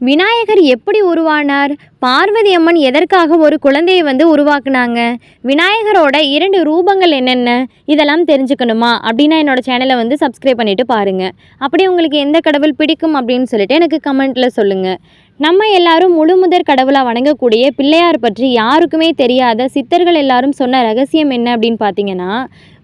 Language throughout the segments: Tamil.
விநாயகர் எப்படி உருவானார்? பார்வதி அம்மன் எதற்காக ஒரு குழந்தையை வந்து உருவாக்குனாங்க? விநாயகரோட இரண்டு ரூபங்கள் என்னென்ன? இதெல்லாம் தெரிஞ்சுக்கணுமா? அப்படின்னா என்னோடய சேனலை வந்து சப்ஸ்கிரைப் பண்ணிவிட்டு பாருங்கள் அப்படி உங்களுக்கு எந்த கடவுள் பிடிக்கும் அப்படின்னு சொல்லிட்டு எனக்கு கமெண்ட்டில் சொல்லுங்கள் நம்ம எல்லாரும் முழு முதற் கடவுளாக வணங்கக்கூடிய பிள்ளையார் பற்றி யாருக்குமே தெரியாத சித்தர்கள் எல்லாரும் சொன்ன ரகசியம் என்ன அப்படின்னு பார்த்தீங்கன்னா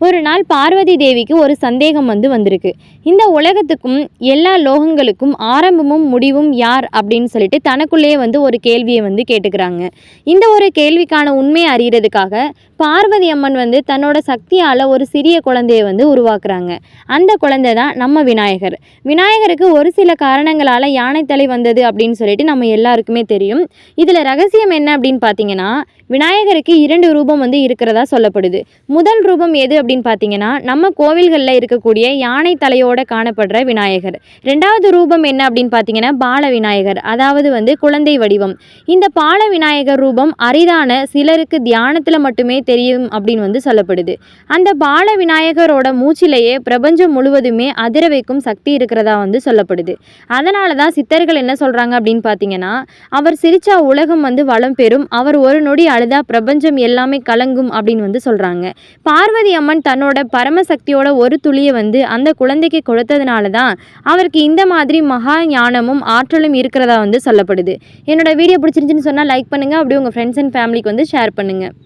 ஒரு நாள் பார்வதி தேவிக்கு ஒரு சந்தேகம் வந்து வந்திருக்கு. இந்த உலகத்துக்கும் எல்லா லோகங்களுக்கும் ஆரம்பமும் முடிவும் யார் அப்படின்னு சொல்லிட்டு தனக்குள்ளேயே வந்து ஒரு கேள்வியை வந்து கேட்டுக்கிறாங்க. இந்த ஒரு கேள்விக்கான உண்மையை அறிகிறதுக்காக பார்வதி அம்மன் வந்து தன்னோட சக்தியால் ஒரு சிறிய குழந்தையை வந்து உருவாக்குறாங்க. அந்த குழந்தை தான் நம்ம விநாயகர். விநாயகருக்கு ஒரு சில காரணங்களால் யானைத்தலை வந்தது அப்படின்னு சொல்லிட்டு நம்ம எல்லாருக்குமே தெரியும். இதில் ரகசியம் என்ன அப்படின்னு பார்த்தீங்கன்னா விநாயகருக்கு இரண்டு ரூபம் வந்து இருக்கிறதா சொல்லப்படுது. முதல் ரூபம் எது அப்படின்னு பார்த்தீங்கன்னா நம்ம கோவில்களில் இருக்கக்கூடிய யானை தலையோட காணப்படுற விநாயகர். ரெண்டாவது ரூபம் என்ன அப்படின்னு பார்த்தீங்கன்னா பால விநாயகர் அதாவது வந்து குழந்தை வடிவம். இந்த பால விநாயகர் ரூபம் அரிதான சிலருக்கு தியானத்தில் மட்டுமே தெரியும் அப்படின்னு வந்து சொல்லப்படுது. அந்த பால விநாயகரோட மூச்சிலேயே பிரபஞ்சம் முழுவதுமே அதிர வைக்கும் சக்தி இருக்கிறதா வந்து சொல்லப்படுது. அதனால தான் சித்தர்கள் என்ன சொல்கிறாங்க அப்படின்னு பார்த்தீங்கன்னா அவர் சிரிச்சா உலகம் வந்து வளம் பெறும் அவர் ஒரு நொடி அழுதா பிரபஞ்சம் எல்லாமே கலங்கும் அப்படின்னு வந்து சொல்கிறாங்க பார்வதி அம்மன் தன்னோட பரமசக்தியோட ஒரு துளியை வந்து அந்த குழந்தைக்கு கொடுத்ததுனால தான் அவருக்கு இந்த மாதிரி மகா ஞானமும் ஆற்றலும் இருக்கிறதா வந்து சொல்லப்படுது. என்னோட வீடியோ பிடிச்சிருந்துச்சின்னு சொன்னால் லைக் பண்ணுங்கள் அப்படியே உங்கள் ஃப்ரெண்ட்ஸ் அண்ட் ஃபேமிலிக்கு வந்து ஷேர் பண்ணுங்கள்